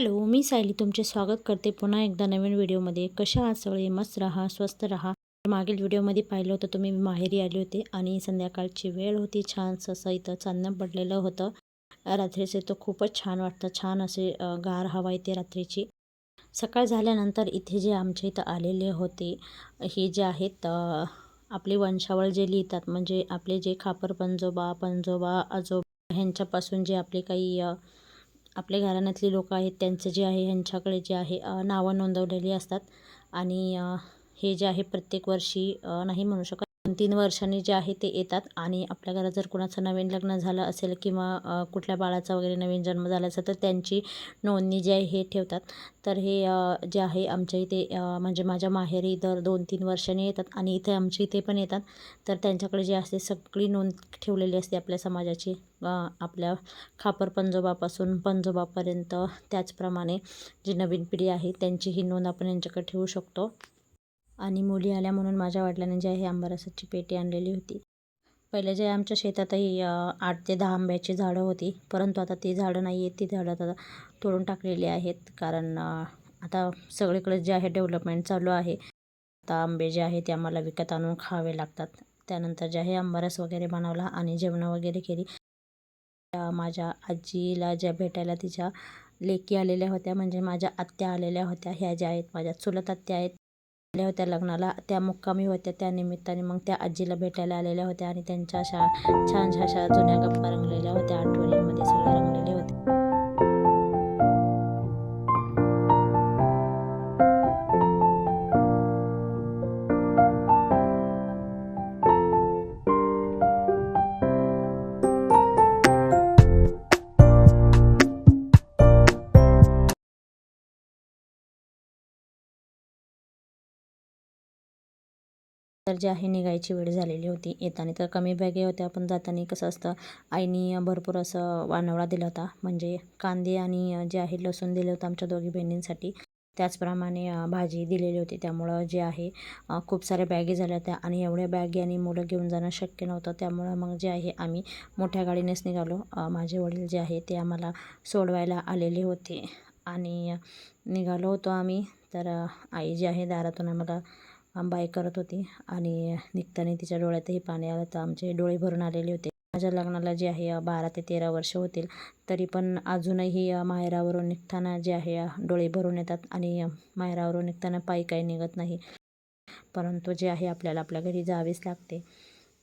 Hello मी सायली तुमचे स्वागत करते पुन्हा एकदा नवीन व्हिडिओमध्ये. कशा आहात सगळे? मस्त राहा स्वस्त राहा. मागील व्हिडिओमध्ये पाहिलं होतं तुम्ही माहेरी आले होते आणि संध्याकाळची वेळ होती. छान असं इथं चांदणं पडलेलं होतं. रात्रीचे तर खूपच छान वाटतं. छान असे गार हवा येते रात्रीची. सकाळ झाल्यानंतर इथे जे आमच्या इथं आलेले होते हे जे आहेत आपली वंशावळ जे लिहितात म्हणजे आपले जे खापर पंजोबा पंजोबा आजोबा ह्यांच्यापासून जे आपले काही आपल्या घराण्यातली लोकं आहेत त्यांचं जे आहे ह्यांच्याकडे जे आहे नावं नोंदवलेली असतात. आणि हे जे आहे प्रत्येक वर्षी नाही म्हणू शकत. दोन तीन वर्षांनी जे आहे ते येतात आणि आपल्या घरात जर कुणाचं नवीन लग्न झालं असेल किंवा कुठल्या बाळाचा वगैरे नवीन जन्म झाला असेल तर त्यांची नोंदणी जी आहे हे ठेवतात. तर हे जे आहे आमच्या इथे म्हणजे माझ्या माहेरी दर दोन तीन वर्षांनी येतात आणि इथे आमच्या इथे पण येतात. तर त्यांच्याकडे जे असते सगळी नोंद ठेवलेली असते आपल्या समाजाची आपल्या खापर पंजोबापासून पंजोबापर्यंत त्याचप्रमाणे जी नवीन पिढी आहे त्यांची ही नोंद आपण यांच्याकडे ठेवू शकतो. आणि मुली आल्या म्हणून माझ्या वडिलांनी जे आहे आंबारसाची पेटी आणलेली होती. पहिले जे आमच्या शेतातही आठ ते दहा आंब्याची झाडं होती परंतु आता ती झाडं नाही आहेत ती झाडं आता तोडून टाकलेली आहेत. कारण आता सगळीकडे जे आहे डेव्हलपमेंट चालू आहे. आता आंबे जे आहे ते आम्हाला विकत आणून खावे लागतात. त्यानंतर जे आहे आंबारस वगैरे बनवला आणि जेवणं वगैरे केली त्या माझ्या आजीला ज्या भेटायला तिच्या लेकी आलेल्या होत्या म्हणजे माझ्या आत्या आलेल्या होत्या ह्या ज्या आहेत माझ्या चुलत आत्या आहेत आल्या होत्या लग्नाला. त्या मुक्कामी होत्या. त्या निमित्ताने मग त्या आजीला भेटायला आलेल्या होत्या आणि त्यांच्या अशा छानशा अशा जुन्या गप्पा रंगलेल्या होत्या. आठवणींमध्ये सगळ्या रंगलेल्या होत्या. तर जे आहे निघायची वेळ झालेली होती. येताना तर कमी बॅगे होत्या पण जाताना कसं असतं आईनी भरपूर असं वानवळा दिला होता. म्हणजे कांदे आणि जे आहे लसूण दिलं होतं आमच्या दोघी बहिणींसाठी. त्याचप्रमाणे भाजी दिलेली होती. त्यामुळं जे आहे खूप साऱ्या बॅगी झाल्या होत्या. आणि एवढ्या बॅगी आणि मुलं घेऊन जाणं शक्य नव्हतं. त्यामुळं मग जे आहे आम्ही मोठ्या गाडीनेच निघालो. माझे वडील जे आहे ते आम्हाला सोडवायला आलेले होते. आणि निघालो होतो आम्ही. तर आई जी आहे दारातून आम्हाला बाय करत होती आणि निघताना तिच्या डोळ्यातही पाणी आलं. तर आमचे डोळे भरून आलेले होते. माझ्या लग्नाला जे आहे बारा ते तेरा वर्ष होतील. तरी पण अजूनही माहेरावरून निघताना जे आहे डोळे भरून येतात आणि माहेरावरून निघताना पायी काही निघत नाही. परंतु जे आहे आपल्याला आपल्या घरी जावेच लागते.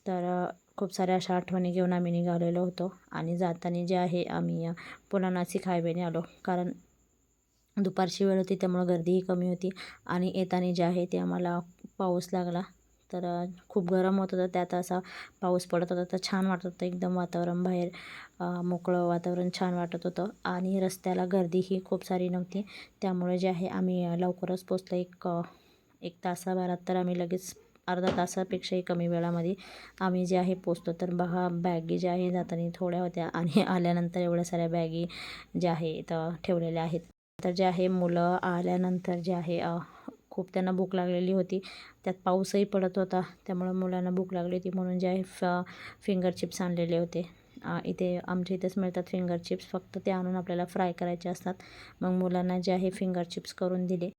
तर खूप साऱ्या अशा आठवणी घेऊन आम्ही निघालेलो होतो आणि जाताना जे आहे आम्ही पुन्हा नाशिक हायवेने आलो. कारण दुपारची वेळ होती त्यामुळं गर्दीही कमी होती आणि येताना जे आहे ते आम्हाला पाऊस लागला. तर खूप गरम होत होतं त्यात असा पाऊस पडत होता तर छान वाटत होतं एकदम वातावरण बाहेर मोकळं वातावरण छान वाटत होतं आणि रस्त्याला गर्दीही खूप सारी नव्हती. त्यामुळे जे आहे आम्ही लवकरच पोचलो एक एक तासाभरात तर आम्ही लगेच अर्धा तासापेक्षाही कमी वेळामध्ये आम्ही जे आहे पोचतो तर बघा बॅगी ज्या आहे जाताना थोड्या होत्या आणि आल्यानंतर एवढ्या साऱ्या बॅगी ज्या आहेत ठेवलेल्या आहेत. तर जे आहे मुलं आल्यानंतर जे आहे खूप त्यांना भूक लागलेली होती. त्यात पाऊसही पडत होता. त्यामुळं मुलांना भूक लागली होती म्हणून जे आहे फ फिंगर चिप्स आणलेले होते. इथे आमच्या इथेच मिळतात फिंगर चिप्स फक्त ते आणून आपल्याला फ्राय करायचे असतात. मग मुलांना जे आहे फिंगर चिप्स करून दिले.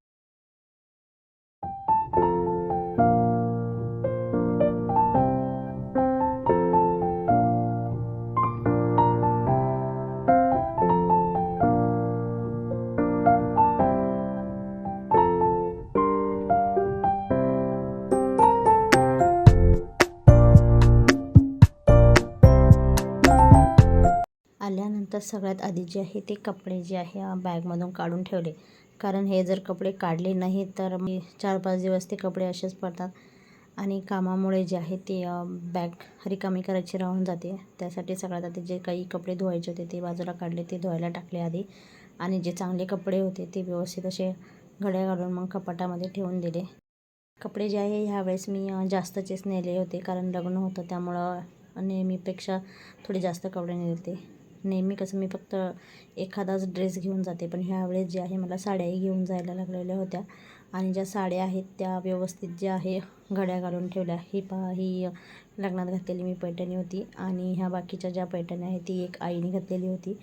तर सगळ्यात आधी जे आहे ते कपडे जे आहे बॅगमधून काढून ठेवले. कारण हे जर कपडे काढले नाही तर मी चार पाच दिवस ते कपडे असेच पडतात. आणि कामामुळे जे आहे ते बॅग रिकामी करायची राहून जाते. त्यासाठी सगळ्यात आधी जे काही कपडे धुवायचे होते ते बाजूला काढले ते धुवायला टाकले आधी. आणि जे चांगले कपडे होते ते व्यवस्थित असे घड्या घालून मग कपाटामध्ये ठेवून दिले. कपडे जे आहे ह्यावेळेस मी जास्तचेच नेले होते. कारण लग्न होतं त्यामुळं नेहमीपेक्षा थोडे जास्त कपडे नेले नेहमी कसं मी फक्त एखादाच ड्रेस घेऊन जाते. पण ह्यावेळेस जे आहे मला साड्याही घेऊन जायला लागलेल्या होत्या. आणि ज्या साड्या आहेत त्या व्यवस्थित ज्या आहे घड्या घालून ठेवल्या. ही पहा ही लग्नात घातलेली मी पैठणी होती. आणि ह्या बाकीच्या ज्या पैठणी आहेत ती एक आईने घातलेली होती.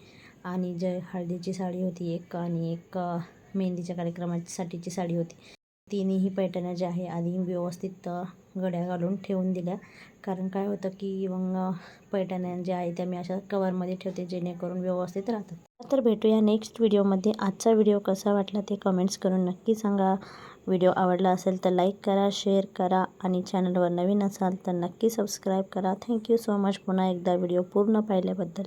आणि जे हळदीची साडी होती एक आणि एक मेहंदीच्या कार्यक्रमासाठीची साडी होती. तिन्ही पैठण्या ज्या आहे आधी व्यवस्थित गड्या घड्या घालून ठेवून दिल्या. कारण काय होतं की मग पैठण्या ज्या आहे त्या मी अशा कवरमध्ये ठेवते जेणेकरून व्यवस्थित राहतात. तर भेटूया नेक्स्ट व्हिडिओमध्ये. आजचा व्हिडिओ कसा वाटला ते कमेंट्स करून नक्की सांगा. व्हिडिओ आवडला असेल तर लाईक करा शेअर करा आणि चॅनलवर नवीन असाल तर नक्की सबस्क्राईब करा. Thank you so much. पुन्हा एकदा व्हिडिओ पूर्ण पाहिल्याबद्दल.